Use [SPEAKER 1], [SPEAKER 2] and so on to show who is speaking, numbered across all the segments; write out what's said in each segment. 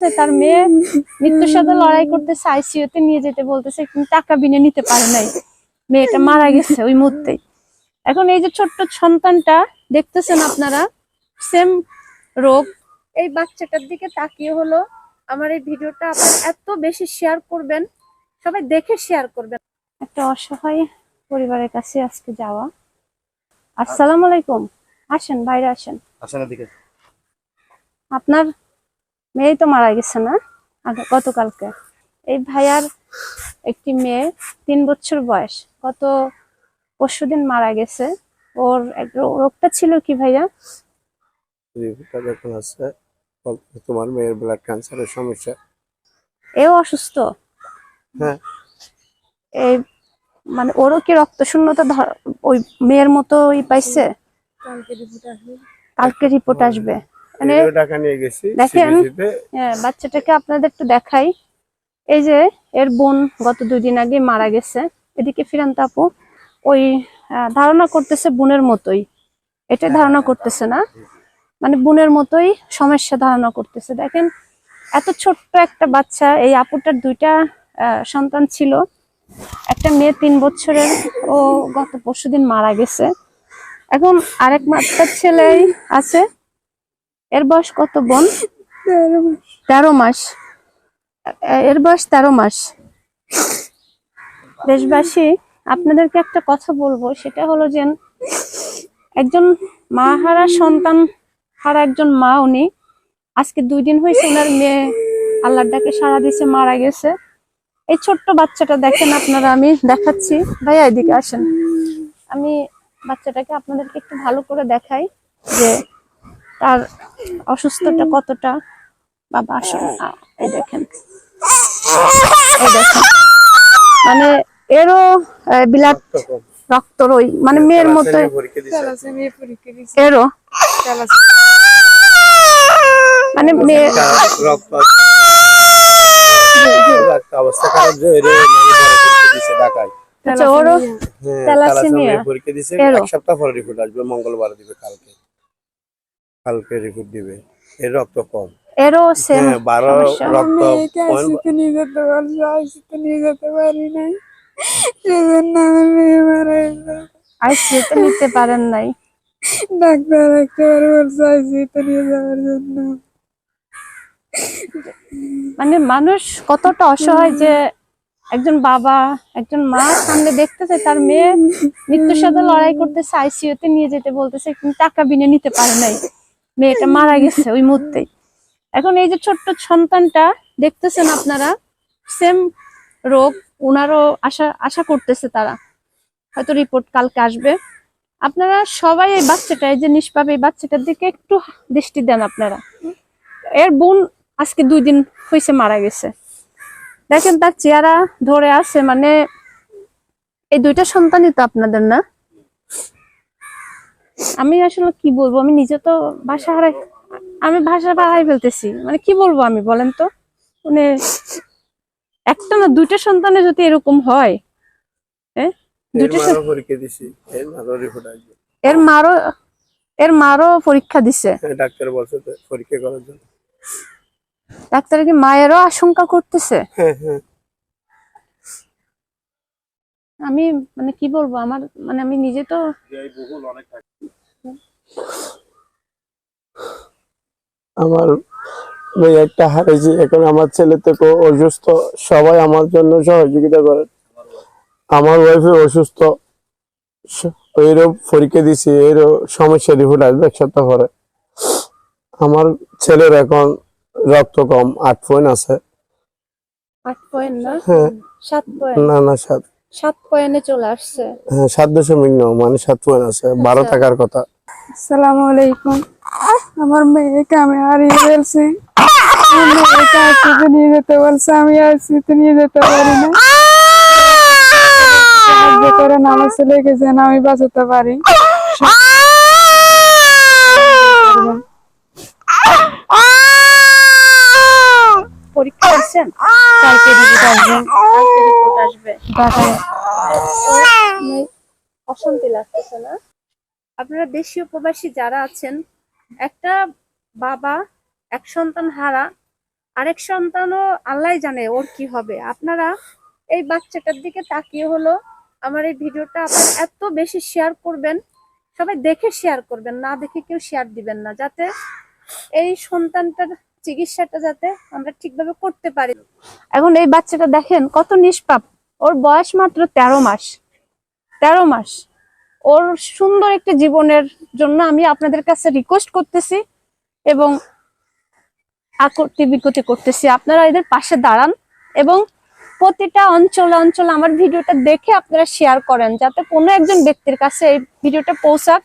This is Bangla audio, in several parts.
[SPEAKER 1] তার মেয়ে মৃত্যুর সাথে লড়াই করতেছে আইসিইউতে নিয়ে যেতে বলতেছে কিন্তু টাকা বিনে নিতে পারে নাই। মেয়েটা মারা গেছে ওই মুহূর্তেই এখন এই যে ছোট্ট সন্তানটা দেখতেছেন আপনারা? সেম রোগ। এই বাচ্চাটার দিকে তাকিয়ে হলো আমার এই ভিডিওটা আপনারা এত বেশি শেয়ার করবেন সবাই দেখে শেয়ার করবেন। একটা অসহায় পরিবারের কাছে আজকে যাওয়া। আসসালামু আলাইকুম। আসেন বাইরে আসেন।
[SPEAKER 2] আসেন এদিকে।
[SPEAKER 1] আপনার মেয়েই তো মারা গেছে না? গতকালকে। এই ভাইয়ার একটি মেয়ে তিন বছর বয়স। গত পরশুদিন মারা গেছে। ওর এক- রোগটা ছিল কি ভাইয়া?
[SPEAKER 2] যখন আছে তোমার মেয়ের ব্লাড ক্যান্সারের সমস্যা।
[SPEAKER 1] এও অসুস্থ?
[SPEAKER 2] হ্যাঁ।
[SPEAKER 1] এই মানে ওরও কি রক্ত শূন্যতা ধর- ওই মেয়ের মতোই পাইছে? কালকে রিপোর্ট আসবে। মানে
[SPEAKER 2] টাকা নিয়ে গেছি
[SPEAKER 1] দেখেন। হ্যাঁ বাচ্চাটাকে আপনাদের একটু দেখাই। এই যে এর বোন গত দুই দিন আগে মারা গেছে। এদিকে ফিরান্ত আপু ওই ধারণা করতেছে বোনের মতোই। এটা ধারণা করতেছে না। মানে বোনের মতোই সমস্যা ধারণা করতেছে। দেখেন এত ছোট্ট একটা বাচ্চা এই আপুটার দুইটা সন্তান ছিল। একটা মেয়ে তিন বছরের ও গত পরশুদিন মারা গেছে। এখন আরেক মাত্রার ছেলে আছে। এর বয়স কত বোন? তেরো মাস। এর বয়স তেরো মাস। দেশবাসী আপনাদেরকে একটা কথা বলব সেটা হলো যে একজন মা হারা সন্তান হারা একজন মা উনি আজকে দুই দিন হয়েছে ওনার মেয়ে আল্লাহর ডাকে সারা দিছে মারা গেছে। এই ছোট্ট বাচ্চাটা দেখেন আপনারা আমি দেখাচ্ছি। ভাইয়া এদিকে আসেন। আমি বাচ্চাটাকে আপনাদেরকে একটু ভালো করে দেখাই যে তার অসুস্থতা কতটা? বাবা আসুন। এই দেখেন। এই দেখেন। মানে এরও বিলাট
[SPEAKER 2] তখন
[SPEAKER 1] রক্তর ওই মানে মেয়ের মতো এরও। মানে মেয়ে
[SPEAKER 2] মানে
[SPEAKER 1] আচ্ছা
[SPEAKER 2] হ্যাঁ? এক সপ্তাহ পরে রিপোর্ট আসবে মঙ্গলবার দিবে কালকে। কালকে রিপোর্ট দিবে। এর রক্ত কম।
[SPEAKER 1] এরও সেম
[SPEAKER 2] হ্যাঁ বারো রক্ত
[SPEAKER 3] নিয়ে যেতে পারছি আইসিতে নিয়ে যেতে পারি নাই। সেজন্য আমার মেয়ে মারা গেছে
[SPEAKER 1] নিতে পারেন নাই।
[SPEAKER 3] ডাক্তার একেবারে বলছে আইসিতে নিয়ে যাওয়ার জন্য।
[SPEAKER 1] মানে মানুষ কতটা অসহায় যে একজন বাবা একজন মা সামনে দেখতেছে তার মেয়ে মৃত্যুর সাথে লড়াই করতেছে আইসিইউতে নিয়ে যেতে বলতেছে কিন্তু টাকা বিনে নিতে পারে নাই। মেয়েটা মারা গেছে ওই মুহূর্তেই। এখন এই যে ছোট্ট সন্তানটা, দেখতেছেন আপনারা? সেম রোগ ওনারও আশা আশা করতেছে তারা। হয়তো রিপোর্ট কালকে আসবে। আপনারা সবাই এই বাচ্চাটা, এই যে নিষ্পাপ এই বাচ্চাটার দিকে একটু দৃষ্টি দেন আপনারা। এর বোন আজকে দুই দিন হয়েছে মারা গেছে। দেখেন তার চেহারা ধরে আছে মানে এই দুইটা সন্তানই তো আপনাদের না? আমি আসলে কি বলব? আমি নিজে তো ভাষা হারাই আমি ভাষা হারাই ফেলতেছি। মানে কি বলব আমি বলেন তো? মানে একটা না দুইটা সন্তানে যদি এরকম হয় হ্যাঁ
[SPEAKER 2] এর
[SPEAKER 1] দুইটা
[SPEAKER 2] এর মারও রিপোর্ট
[SPEAKER 1] এর মারও পরীক্ষা দিছে।
[SPEAKER 2] হ্যাঁ, ডাক্তার বলছে পরীক্ষা করার জন্য।
[SPEAKER 1] ডাক্তার কি মায়েরও আশঙ্কা করতেছে?
[SPEAKER 2] হ্যাঁ হ্যাঁ।
[SPEAKER 1] আমি মানে কি বলব আমার মানে আমি নিজে তো
[SPEAKER 2] আমার মেয়ে একটা হারিয়েছি এখন আমার ছেলে থেকে অসুস্থ সবাই আমার জন্য সহযোগিতা করে। আমার ওয়াইফে অসুস্থ এরও পরীক্ষা দিছি এরও সমস্যা রিপোর্ট আসবে এক সপ্তাহ পরে। আমার ছেলের এখন রক্ত কম আট পয়েন্ট আছে।
[SPEAKER 1] আট পয়েন্ট না?
[SPEAKER 2] হ্যাঁ।
[SPEAKER 1] সাত পয়েন্ট
[SPEAKER 2] না না সাত
[SPEAKER 1] সাত পয়েন্টে চলে আসছে।
[SPEAKER 2] হ্যাঁ সাত দশমিক নয় মানে সাত পয়েন্ট আছে। বারো
[SPEAKER 1] আচ্ছা।
[SPEAKER 2] টাকার কথা।
[SPEAKER 3] আসসালামু আলাইকুম। আমার মেয়েকে আমি হারিয়ে ফেলছি। মেয়েকে আইসিতে নিয়ে যেতে বলছে আমি আইসিতে নিয়ে যেতে পারি না। সাহায্য করেন আমার ছেলেকে যেন আমি বাঁচাতে পারি।
[SPEAKER 1] পরীক্ষা দিচ্ছেন? কালকে আসবে। অশান্তি লাগতেছে না? আপনারা দেশীয় প্রবাসী যারা আছেন একটা বাবা এক সন্তান হারা আরেক সন্তানও আল্লাহ জানে ওর কি হবে। আপনারা এই বাচ্চাটার দিকে তাকিয়ে হলো। আমার এই ভিডিওটা আপনারা এত বেশি শেয়ার করবেন সবাই দেখে শেয়ার করবেন না দেখে কেউ শেয়ার দিবেন না যাতে এই সন্তানটার চিকিৎসাটা যাতে আমরা ঠিকভাবে করতে পারি। এখন এই বাচ্চাটা দেখেন কত নিষ্পাপ। ওর বয়স মাত্র তেরো মাস। তেরো মাস। ওর সুন্দর একটি জীবনের জন্য আমি আপনাদের কাছে রিকোয়েস্ট করতেছি এবং আকর্তি বিকতি করতেছি। আপনারা এদের পাশে দাঁড়ান এবং প্রতিটা অঞ্চলে অঞ্চলে আমার ভিডিওটা দেখে আপনারা শেয়ার করেন, যাতে কোনো একজন ব্যক্তির কাছে এই ভিডিওটা পৌঁছাক,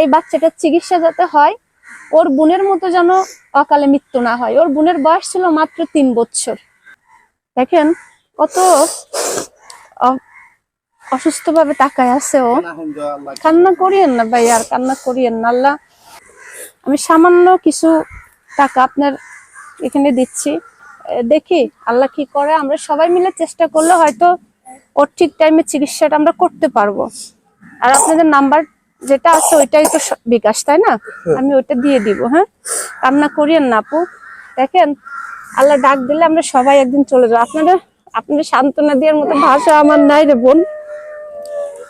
[SPEAKER 1] এই বাচ্চাটার চিকিৎসা যাতে হয়, ওর বোনের মতো যেন অকালে মৃত্যু না হয়। ওর বোনের বয়স ছিল মাত্র তিন বছর। দেখেন কত অসুস্থ ভাবে তাকায় আছে ও। কান্না করিয়েন না ভাই আর কান্না করিয়েন না। আল্লাহ আমি সামান্য কিছু টাকা আপনার এখানে দিচ্ছি। দেখি আল্লাহ কি করে। আমরা সবাই মিলে চেষ্টা করলে হয়তো ওর ঠিক টাইমে চিকিৎসাটা আমরা করতে পারব। আর আপনাদের নাম্বার যেটা আছে ওইটাই তো বিকাশ তাই না? আমি ওইটা দিয়ে দিব হ্যাঁ? কান্না করিয়েন না আপু। দেখেন আল্লাহ ডাক দিলে আমরা সবাই একদিন চলে যাব। আপনাদের আপনাদের সান্ত্বনা দেওয়ার মতো ভাষা আমার নাই রে বোন।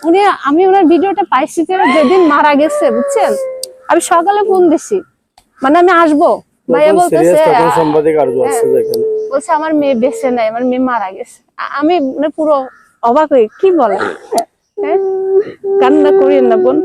[SPEAKER 1] উনি আমি ওনার ভিডিওটা পাইছি যেদিন মারা গেছে বুঝছেন? আমি সকালে ফোন দিছি। মানে আমি আসব। ভাইয়া বলতেছে
[SPEAKER 2] দেখেন।
[SPEAKER 1] বলছে আমার মেয়ে বেঁচে নাই আমার মেয়ে মারা গেছে। আমি মানে পুরো অবাক হয়ে কি বলে? হ্যাঁ? কান্না করিয়েন না বোন।